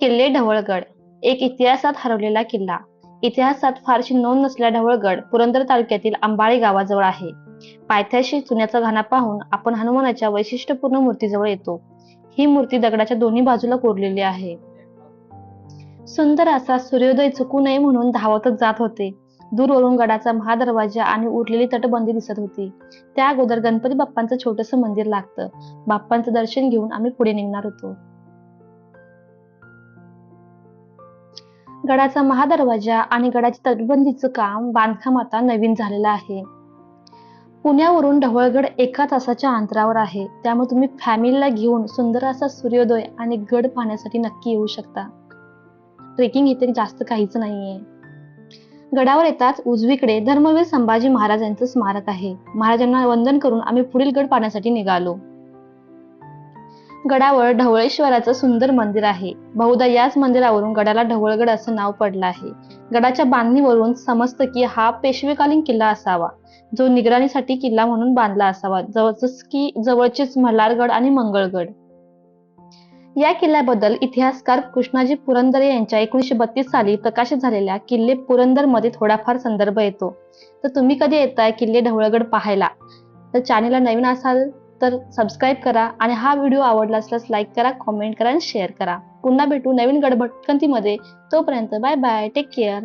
किल्ले ढवळगड. एक इतिहासात हरवलेला किल्ला. इतिहासात फारशी नोंद नसलेला ढवळगड पुरंदर तालुक्यातील अंबाळी गावाजवळ आहे. पायथ्याशी चुन्याचा घाणा पाहून आपण हनुमानाच्या वैशिष्ट्यपूर्ण मूर्तीजवळ येतो. ही मूर्ती दगडाच्या दोन्ही बाजूला कोरलेली आहे. सुंदर असा सूर्योदय चुकू नये म्हणून धावतच जात होते. दूरवरून गडाचा महादरवाजा आणि उरलेली तटबंदी दिसत होती. त्या अगोदर गणपती बाप्पांचं छोटस मंदिर लागतं. बाप्पांचं दर्शन घेऊन आम्ही पुढे निघणार होतो. गडाचा महादरवाजा आणि गडाची तटबंदीचं काम बांधकाम आता नवीन झालेलं आहे. पुण्यावरून ढवळगड एका तासाच्या अंतरावर आहे. त्यामुळे तुम्ही फॅमिलीला घेऊन सुंदर असा सूर्योदय आणि गड पाहण्यासाठी नक्की येऊ शकता. ट्रेकिंग इथे जास्त काहीच नाहीये. गडावर येताच उजवीकडे धर्मवीर संभाजी महाराज यांचं स्मारक आहे. महाराजांना वंदन करून आम्ही पुढील गड पाहण्यासाठी निघालो. गडावर ढवळेश्वराचं सुंदर मंदिर आहे. बहुधा याच मंदिरावरून गडाला ढवळगड असं नाव पडलं आहे. गडाच्या बांधणीवरून समजतं की हा पेशवेकालीन किल्ला असावा. जो निगराणीसाठी किल्ला म्हणून बांधला असावा. जवळच की जवळचेच मल्हारगड आणि मंगळगड. या किल्ल्याबद्दल इतिहासकार कृष्णाजी पुरंदरे यांच्या एकोणीशे बत्तीस साली प्रकाशित झालेल्या किल्ले पुरंदरमध्ये थोडाफार संदर्भ येतो. तर तुम्ही कधी येताय किल्ले ढवळगड पाहायला? तर चॅनेलला नवीन असाल तर सबस्क्राईब करा आणि हा व्हिडिओ आवडला असल्यास लाईक करा कॉमेंट करा आणि शेअर करा. पुन्हा भेटू नवीन गडभटकंतीमध्ये तोपर्यंत बाय बाय टेक केअर